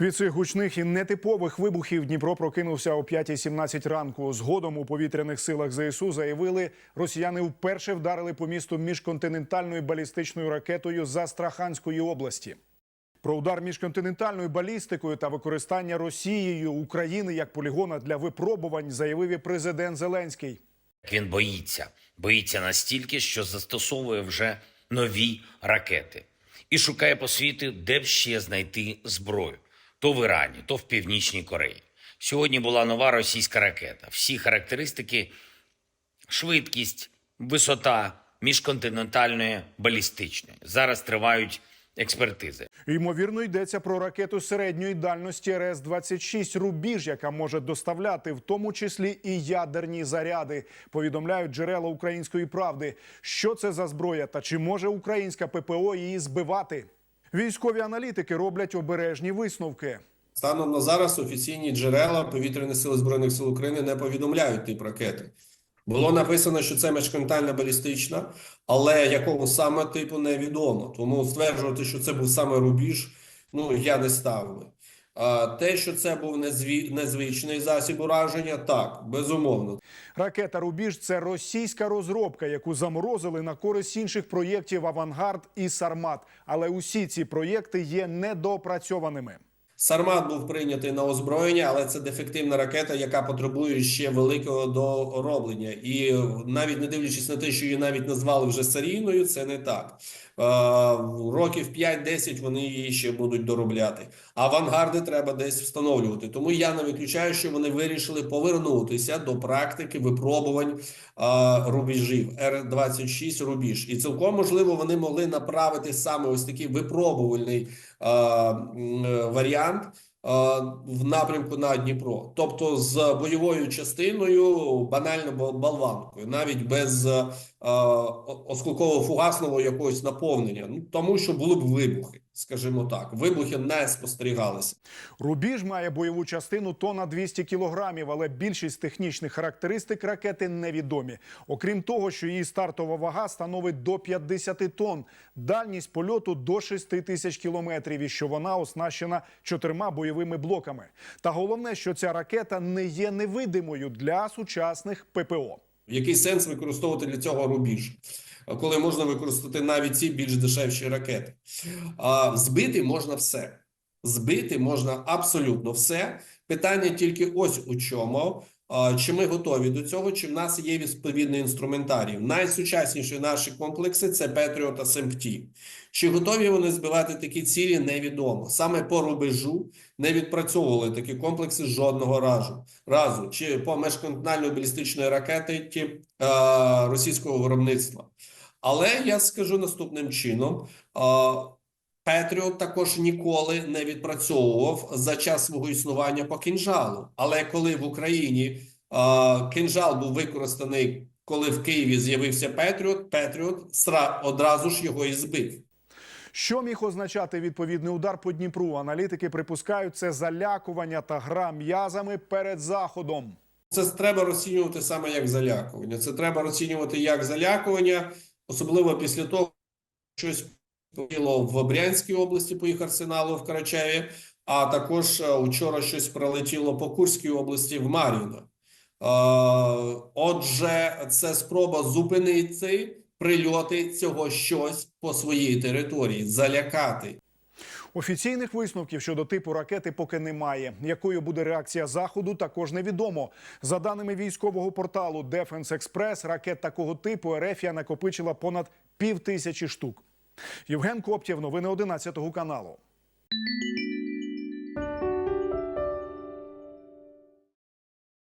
Від цих гучних і нетипових вибухів Дніпро прокинувся о 5.17 ранку. Згодом у повітряних силах ЗСУ заявили, росіяни вперше вдарили по місту міжконтинентальною балістичною ракетою з Астраханської області. Про удар міжконтинентальною балістикою та використання Росією України як полігона для випробувань заявив і президент Зеленський. Він боїться, боїться настільки, що застосовує вже нові ракети і шукає по світу, де б ще знайти зброю. То в Ірані, то в Північній Кореї. Сьогодні була нова російська ракета. Всі характеристики, швидкість, висота міжконтинентальної балістичної. Зараз тривають експертизи. Ймовірно, йдеться про ракету середньої дальності РС-26 «Рубіж», яка може доставляти в тому числі і ядерні заряди. Повідомляють джерела української правди. Що це за зброя та чи може українська ППО її збивати? Військові аналітики роблять обережні висновки. Станом на зараз офіційні джерела повітряних сил збройних сил України не повідомляють тип ракети. Було написано, що це міжконтинентальна балістична, але якого саме типу невідомо. Тому стверджувати, що це був саме рубіж, ну я не став би. А те, що це був незвичний засіб ураження, так безумовно. Ракета «Рубіж» – це російська розробка, яку заморозили на користь інших проєктів «Авангард» і «Сармат». Але усі ці проєкти є недоопрацьованими. Сармат був прийнятий на озброєння, але це дефективна ракета, яка потребує ще великого дороблення. І навіть не дивлячись на те, що її навіть назвали вже серійною, це не так. Років 5-10 вони її ще будуть доробляти. Авангарди треба десь встановлювати. Тому я не виключаю, що вони вирішили повернутися до практики випробувань е, рубежів Р-26 рубіж. І цілком можливо вони могли направити саме ось такий випробувальний е, варіант е, в напрямку на Дніпро, тобто з бойовою частиною, банально балванкою, навіть без е, осколково-фугасного якогось наповнення, ну тому що були б вибухи, скажімо так. Вибухи не спостерігалися. «Рубіж» має бойову частину тонна 200 кілограмів, але більшість технічних характеристик ракети невідомі. Окрім того, що її стартова вага становить до 50 тонн, дальність польоту до 6 тисяч кілометрів і що вона оснащена чотирма бойовими блоками. Та головне, що ця ракета не є невидимою для сучасних ППО. Який сенс використовувати для цього рубіж, коли можна використати навіть ці більш дешевші ракети? А, збити можна все. Збити можна абсолютно все. Питання тільки ось у чому. Чи ми готові до цього, чи в нас є відповідний інструментарій? Найсучасніші наші комплекси це Patriot та SMPT. Чи готові вони збивати такі цілі, невідомо. Саме по рубежу не відпрацьовували такі комплекси жодного разу. разу. Чи по міжконтинентальної балістичної ракети, е, російського виробництва. Але я скажу наступним чином. Петріот також ніколи не відпрацьовував за час свого існування по кінжалу. Але коли в Україні е, кінжал був використаний, коли в Києві з'явився Петріот, Петріот сра- одразу ж його і збив. Що міг означати відповідний удар по Дніпру? Аналітики припускають це залякування та гра м'язами перед заходом. Це треба розцінювати саме як залякування. Це треба розцінювати як залякування, особливо після того, що щось полетіло в Брянській області по їх арсеналу в Карачаєві, а також е, учора щось прилетіло по Курській області в Мар'їно. Е, Отже, це спроба зупинити прильоти цього щось по своїй території, залякати. Офіційних висновків щодо типу ракети поки немає. Якою буде реакція заходу, також невідомо. За даними військового порталу Defense Express, ракет такого типу Ерефія накопичила понад пів тисячі штук. Євген Коптєв, новини 11 каналу.